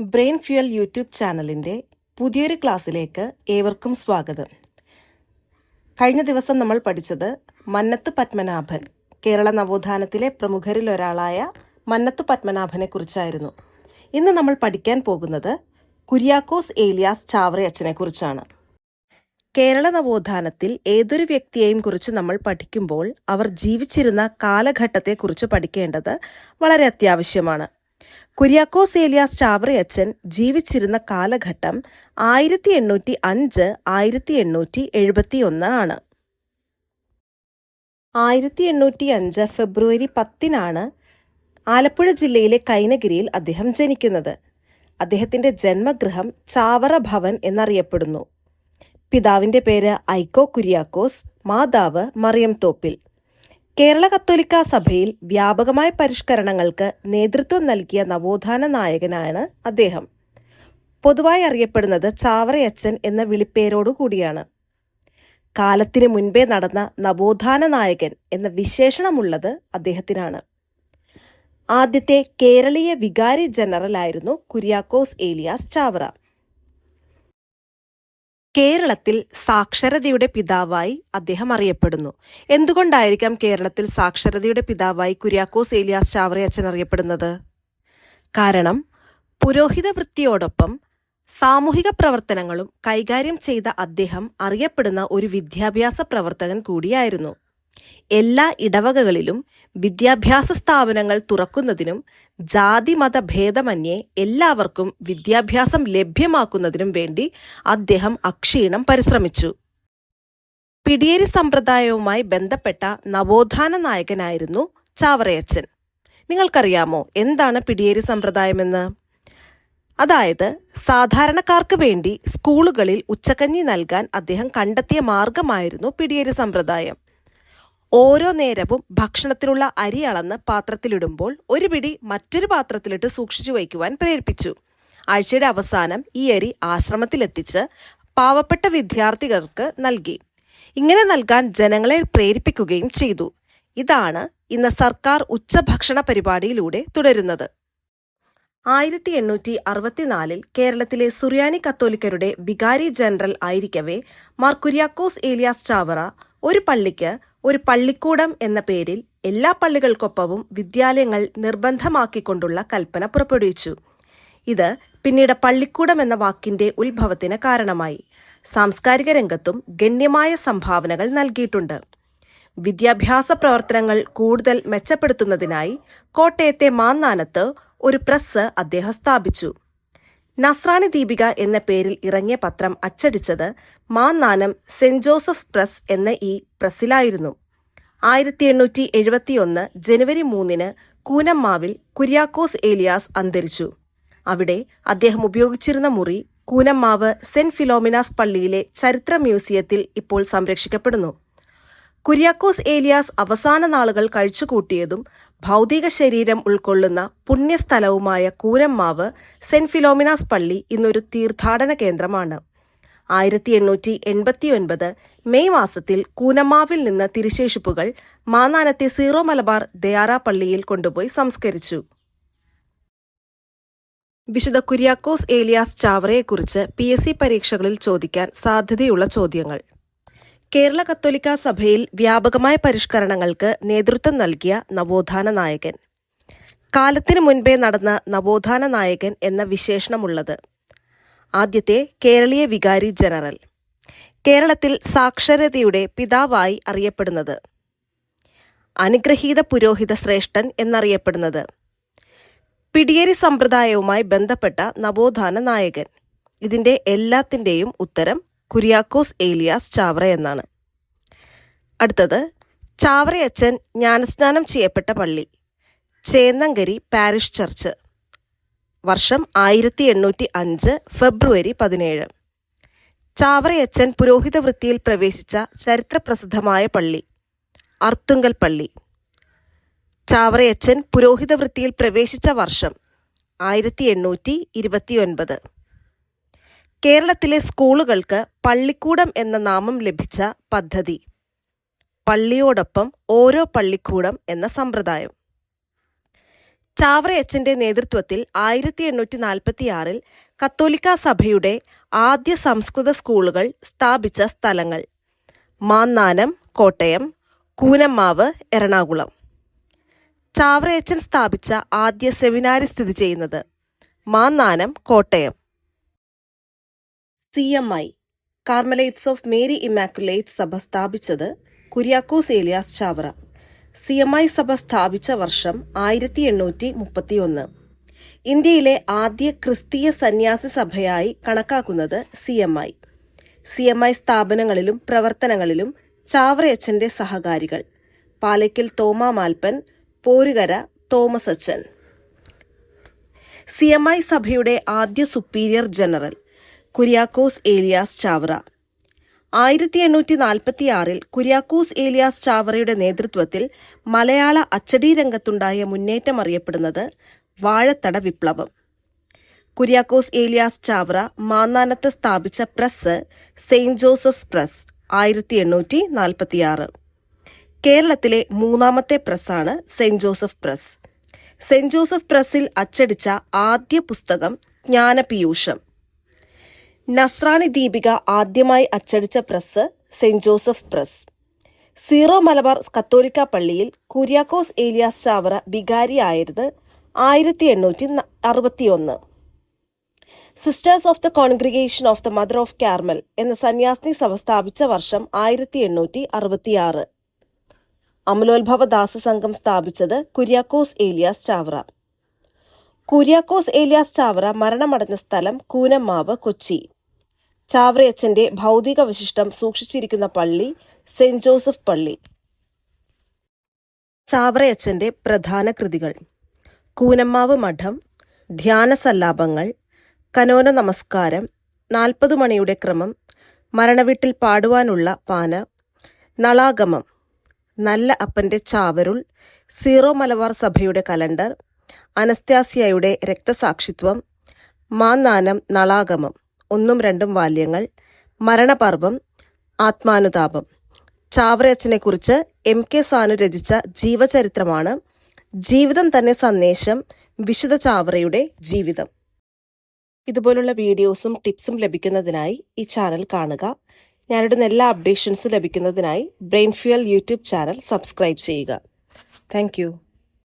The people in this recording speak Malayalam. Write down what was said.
ബ്രെയിൻ ഫ്യൂൽ യൂട്യൂബ് ചാനലിന്റെ പുതിയൊരു ക്ലാസ്സിലേക്ക് ഏവർക്കും സ്വാഗതം. കഴിഞ്ഞ ദിവസം നമ്മൾ പഠിച്ചത് മന്നത്ത് പത്മനാഭൻ കേരള നവോത്ഥാനത്തിലെ പ്രമുഖരിൽ ഒരാളായ മന്നത്ത് പത്മനാഭനെ കുറിച്ചായിരുന്നു. ഇന്ന് നമ്മൾ പഠിക്കാൻ പോകുന്നത് കുര്യാക്കോസ് ഏലിയാസ് ചാവറയച്ചനെ കുറിച്ചാണ്. കേരള നവോത്ഥാനത്തിൽ ഏതൊരു വ്യക്തിയെയും കുറിച്ച് നമ്മൾ പഠിക്കുമ്പോൾ അവർ ജീവിച്ചിരുന്ന കാലഘട്ടത്തെക്കുറിച്ച് പഠിക്കേണ്ടത് വളരെ അത്യാവശ്യമാണ്. കുര്യാക്കോസ് ഏലിയാസ് ചാവറയച്ചൻ ജീവിച്ചിരുന്ന കാലഘട്ടം ആയിരത്തി എണ്ണൂറ്റി അഞ്ച് ആയിരത്തി എണ്ണൂറ്റി എഴുപത്തി ഒന്ന് ആണ്. ആയിരത്തി എണ്ണൂറ്റി അഞ്ച് ഫെബ്രുവരി പത്തിനാണ് ആലപ്പുഴ ജില്ലയിലെ കൈനഗിരിയിൽ അദ്ദേഹം ജനിക്കുന്നത്. അദ്ദേഹത്തിന്റെ ജന്മഗൃഹം ചാവറ ഭവൻ എന്നറിയപ്പെടുന്നു. പിതാവിന്റെ പേര് ഐക്കോ കുര്യാക്കോസ് മാതാവ് മറിയം തോപ്പിൽ. കേരള കത്തോലിക്ക സഭയിൽ വ്യാപകമായ പരിഷ്കരണങ്ങൾക്ക് നേതൃത്വം നൽകിയ നവോത്ഥാന നായകനാണ് അദ്ദേഹം. പൊതുവായി അറിയപ്പെടുന്നത് ചാവറയച്ചൻ എന്ന വിളിപ്പേരോടുകൂടിയാണ് കാലത്തിനു മുൻപേ നടന്ന നവോത്ഥാന നായകൻ എന്ന വിശേഷണമുള്ളത് അദ്ദേഹത്തിനാണ്. ആദ്യത്തെ കേരളീയ വികാരി ജനറൽ ആയിരുന്നു കുര്യാക്കോസ് ഏലിയാസ് ചാവറ. കേരളത്തിൽ സാക്ഷരതയുടെ പിതാവായി അദ്ദേഹം അറിയപ്പെടുന്നു. എന്തുകൊണ്ടായിരിക്കാം കേരളത്തിൽ സാക്ഷരതയുടെ പിതാവായി കുര്യാക്കോസ് ഏലിയാസ് ചാവറയച്ചൻ അറിയപ്പെടുന്നത്? കാരണം പുരോഹിത വൃത്തിയോടൊപ്പം സാമൂഹിക പ്രവർത്തനങ്ങളും കൈകാര്യം ചെയ്ത അദ്ദേഹം അറിയപ്പെടുന്ന ഒരു വിദ്യാഭ്യാസ പ്രവർത്തകൻ കൂടിയായിരുന്നു. എല്ലാ ഇടവകകളിലും വിദ്യാഭ്യാസ സ്ഥാപനങ്ങൾ തുറക്കുന്നതിനും ജാതി മത ഭേദമന്യേ എല്ലാവർക്കും വിദ്യാഭ്യാസം ലഭ്യമാക്കുന്നതിനും വേണ്ടി അദ്ദേഹം അക്ഷീണം പരിശ്രമിച്ചു. പിടിയേരി സമ്പ്രദായവുമായി ബന്ധപ്പെട്ട നവോത്ഥാന നായകനായിരുന്നു ചാവറയച്ചൻ. നിങ്ങൾക്കറിയാമോ എന്താണ് പിടിയേരി സമ്പ്രദായമെന്ന്? അതായത് സാധാരണക്കാർക്ക് വേണ്ടി സ്കൂളുകളിൽ ഉച്ചക്കഞ്ഞി നൽകാൻ അദ്ദേഹം കണ്ടെത്തിയ മാർഗമായിരുന്നു പിടിയേരി സമ്പ്രദായം. ഓരോ നേരവും ഭക്ഷണത്തിലുള്ള അരി അളന്ന് പാത്രത്തിലിടുമ്പോൾ ഒരു പിടി മറ്റൊരു പാത്രത്തിലിട്ട് സൂക്ഷിച്ചു വയ്ക്കുവാൻ പ്രേരിപ്പിച്ചു. ആഴ്ചയുടെ അവസാനം ഈ അരി ആശ്രമത്തിലെത്തിച്ച് പാവപ്പെട്ട വിദ്യാർത്ഥികൾക്ക് നൽകി. ഇങ്ങനെ നൽകാൻ ജനങ്ങളെ പ്രേരിപ്പിക്കുകയും ചെയ്തു. ഇതാണ് ഇന്ന് സർക്കാർ ഉച്ചഭക്ഷണ പരിപാടിയിലൂടെ തുടരുന്നത്. ആയിരത്തി എണ്ണൂറ്റി അറുപത്തിനാലിൽ കേരളത്തിലെ സുറിയാനി കത്തോലിക്കരുടെ വികാരി ജനറൽ ആയിരിക്കവേ മാർ കുര്യാക്കോസ് ഏലിയാസ് ചാവറ ഒരു പള്ളിക്ക് ഒരു പള്ളിക്കൂടം എന്ന പേരിൽ എല്ലാ പള്ളികൾക്കൊപ്പവും വിദ്യാലയങ്ങൾ നിർബന്ധമാക്കിക്കൊണ്ടുള്ള കൽപ്പന പുറപ്പെടുവിച്ചു. ഇത് പിന്നീട് പള്ളിക്കൂടം എന്ന വാക്കിന്റെ ഉത്ഭവത്തിന് കാരണമായി. സാംസ്കാരിക രംഗത്തും ഗണ്യമായ സംഭാവനകൾ നൽകിയിട്ടുണ്ട്. വിദ്യാഭ്യാസ പ്രവർത്തനങ്ങൾ കൂടുതൽ മെച്ചപ്പെടുത്തുന്നതിനായി കോട്ടയത്തെ മാന്നാനത്ത് ഒരു പ്രസ് അദ്ദേഹം സ്ഥാപിച്ചു. നസ്രാണി ദീപിക എന്ന പേരിൽ ഇറങ്ങിയ പത്രം അച്ചടിച്ചത് മാന്നാനം സെന്റ് ജോസഫ് പ്രസ് എന്ന ഈ പ്രസ്സിലായിരുന്നു. ആയിരത്തി എണ്ണൂറ്റി എഴുപത്തിയൊന്ന് ജനുവരി മൂന്നിന് കൂനമ്മാവിൽ കുര്യാക്കോസ് ഏലിയാസ് അന്തരിച്ചു. അവിടെ അദ്ദേഹം ഉപയോഗിച്ചിരുന്ന മുറി കൂനമ്മാവ് സെന്റ് ഫിലോമിനാസ് പള്ളിയിലെ ചരിത്ര മ്യൂസിയത്തിൽ ഇപ്പോൾ സംരക്ഷിക്കപ്പെടുന്നു. കുര്യാക്കോസ് ഏലിയാസ് അവസാന നാളുകൾ കഴിച്ചുകൂട്ടിയതും ഭൗതിക ശരീരം ഉൾക്കൊള്ളുന്ന പുണ്യസ്ഥലവുമായ കൂരമ്മാവ് സെന്റ് ഫിലോമിനാസ് പള്ളി ഇന്നൊരു തീർത്ഥാടന കേന്ദ്രമാണ്. ആയിരത്തി എണ്ണൂറ്റി എൺപത്തിയൊൻപത് മെയ് മാസത്തിൽ കൂനമ്മാവിൽ നിന്ന് തിരുശേഷിപ്പുകൾ മാനാനത്തെ സീറോ മലബാർ ദയാറ പള്ളിയിൽ കൊണ്ടുപോയി സംസ്കരിച്ചു. വിശുദ്ധ കുര്യാക്കോസ് ഏലിയാസ് ചാവറയെക്കുറിച്ച് പി എസ് സി പരീക്ഷകളിൽ ചോദിക്കാൻ സാധ്യതയുള്ള ചോദ്യങ്ങൾ. കേരള കത്തോലിക്ക സഭയിൽ വ്യാപകമായ പരിഷ്കരണങ്ങൾക്ക് നേതൃത്വം നൽകിയ നവോത്ഥാന നായകൻ. കാലത്തിനു മുൻപേ നടന്ന നവോത്ഥാന നായകൻ എന്ന വിശേഷണമുള്ളത്. ആദ്യത്തെ കേരളീയ വികാരി ജനറൽ. കേരളത്തിൽ സാക്ഷരതയുടെ പിതാവായി അറിയപ്പെടുന്നത്. അനുഗ്രഹീത പുരോഹിത ശ്രേഷ്ഠൻ എന്നറിയപ്പെടുന്നത്. പിടിയേരി സമ്പ്രദായവുമായി ബന്ധപ്പെട്ട നവോത്ഥാന നായകൻ. ഇതിന്റെ എല്ലാത്തിന്റെയും ഉത്തരം കുര്യാക്കോസ് ഏലിയാസ് ചാവറ എന്നാണ്. അടുത്തത് ചാവറയച്ചൻ ജ്ഞാനസ്നാനം ചെയ്യപ്പെട്ട പള്ളി ചേന്നങ്കരി പാരിഷ് ചർച്ച് വർഷം ആയിരത്തി എണ്ണൂറ്റി അഞ്ച് ഫെബ്രുവരി പതിനേഴ്. ചാവറയച്ചൻ പുരോഹിത വൃത്തിയിൽ പ്രവേശിച്ച ചരിത്രപ്രസിദ്ധമായ പള്ളി അർത്തുങ്കൽ പള്ളി. ചാവറയച്ചൻ പുരോഹിത വൃത്തിയിൽ പ്രവേശിച്ച വർഷം ആയിരത്തി എണ്ണൂറ്റി ഇരുപത്തിയൊൻപത് കേരളത്തിലെ സ്കൂളുകൾക്ക് പള്ളിക്കൂടം എന്ന നാമം ലഭിച്ച പദ്ധതി പള്ളിയോടൊപ്പം ഓരോ പള്ളിക്കൂടം എന്ന സമ്പ്രദായം. ചാവറയച്ചന്റെ നേതൃത്വത്തിൽ ആയിരത്തി എണ്ണൂറ്റി നാൽപ്പത്തിയാറിൽ കത്തോലിക്ക സഭയുടെ ആദ്യ സംസ്കൃത സ്കൂളുകൾ സ്ഥാപിച്ച സ്ഥലങ്ങൾ. മാന്നാനം കോട്ടയം കൂനമ്മാവ് എറണാകുളം. ചാവറയച്ചൻ സ്ഥാപിച്ച ആദ്യ സെമിനാരി സ്ഥിതി ചെയ്യുന്നത് Mannanam Kottayam. C M I Carmelites of Mary Immaculate സഭ സ്ഥാപിച്ചത് Kuriakose Elias Chavara. C M I സഭ സ്ഥാപിച്ച വർഷം ആയിരത്തി എണ്ണൂറ്റി മുപ്പത്തി ഒന്ന് ഇന്ത്യയിലെ ആദ്യ ക്രിസ്തീയ സന്യാസി സഭയായി കണക്കാക്കുന്നത് C M I. C M I സ്ഥാപനങ്ങളിലും പ്രവർത്തനങ്ങളിലും ചാവറയച്ചന്റെ സഹകാരികൾ. പാലയ്ക്കൽ തോമാ മാൽപ്പൻ പോരുകര തോമസ് അച്ചൻ സി എം ഐ സഭയുടെ ആദ്യ സുപ്പീരിയർ ജനറൽ കുര്യാക്കോസ് ഏലിയാസ് ചാവറ. ആയിരത്തി എണ്ണൂറ്റി നാൽപ്പത്തി ആറിൽ കുര്യാക്കൂസ് ഏലിയാസ് ചാവറയുടെ നേതൃത്വത്തിൽ മലയാള അച്ചടി രംഗത്തുണ്ടായ മുന്നേറ്റം അറിയപ്പെടുന്നത് വാഴത്തട വിപ്ലവം. കുര്യാക്കോസ് ഏലിയാസ് ചാവറ മാന്നാനത്ത് സ്ഥാപിച്ച പ്രസ് സെയിന്റ് ജോസഫ്സ് പ്രസ് ആയിരത്തി എണ്ണൂറ്റി നാൽപ്പത്തിയാറ് കേരളത്തിലെ മൂന്നാമത്തെ പ്രസ്സാണ് saint Joseph press. Saint Joseph പ്രസ്സിൽ അച്ചടിച്ച ആദ്യ പുസ്തകം ജ്ഞാനപീയൂഷം. നസ്രാണി ദീപിക ആദ്യമായി അച്ചടിച്ച press saint Joseph press. Syro Malabar കത്തോലിക്ക പള്ളിയിൽ കുര്യാക്കോസ് ഏലിയാസ് ചാവറ വികാരിയായത് ആയിരത്തി എണ്ണൂറ്റി അറുപത്തിയൊന്ന്. Sisters of the congregation of the mother of Carmel എന്ന സന്യാസിനി സഭ സ്ഥാപിച്ച വർഷം ആയിരത്തി എണ്ണൂറ്റി അറുപത്തിയാറ്. അമലോത്ഭവ ദാസസംഘം സ്ഥാപിച്ചത് കുര്യാക്കോസ് ഏലിയാസ് ചാവറ. കുര്യാക്കോസ് ഏലിയാസ് ചാവറ മരണമടഞ്ഞ സ്ഥലം കൂനമ്മാവ് കൊച്ചി. ചാവറയച്ചന്റെ ഭൗതിക വിശിഷ്ടം സൂക്ഷിച്ചിരിക്കുന്ന പള്ളി സെന്റ് ജോസഫ് പള്ളി. ചാവറയച്ചന്റെ പ്രധാന കൃതികൾ. കൂനമ്മാവ് മഠം ധ്യാന സല്ലാപങ്ങൾ കനോന നമസ്കാരം നാൽപ്പത് മണിയുടെ ക്രമം മരണവീട്ടിൽ പാടുവാനുള്ള പാന നളാഗമം നല്ല അപ്പന്റെ ചാവരുൾ സീറോ മലബാർ സഭയുടെ കലണ്ടർ അനസ്ത്യാസിയയുടെ രക്തസാക്ഷിത്വം മാന്നാനം നളാഗമം. ഒന്നും രണ്ടും വാല്യങ്ങൾ. മരണപർവം ആത്മാനുതാപം. ചാവറയച്ചനെക്കുറിച്ച് എം കെ സാനു രചിച്ച ജീവചരിത്രമാണ് ജീവിതം തന്നെ സന്ദേശം വിശുദ്ധ ചാവറയുടെ ജീവിതം. ഇതുപോലുള്ള വീഡിയോസും ടിപ്സും ലഭിക്കുന്നതിനായി ഈ ചാനൽ കാണുക. ഞാനിടുന്ന എല്ലാ അപ്ഡേഷൻസും ലഭിക്കുന്നതിനായി brain fuel YouTube channel subscribe ചെയ്യുക. താങ്ക്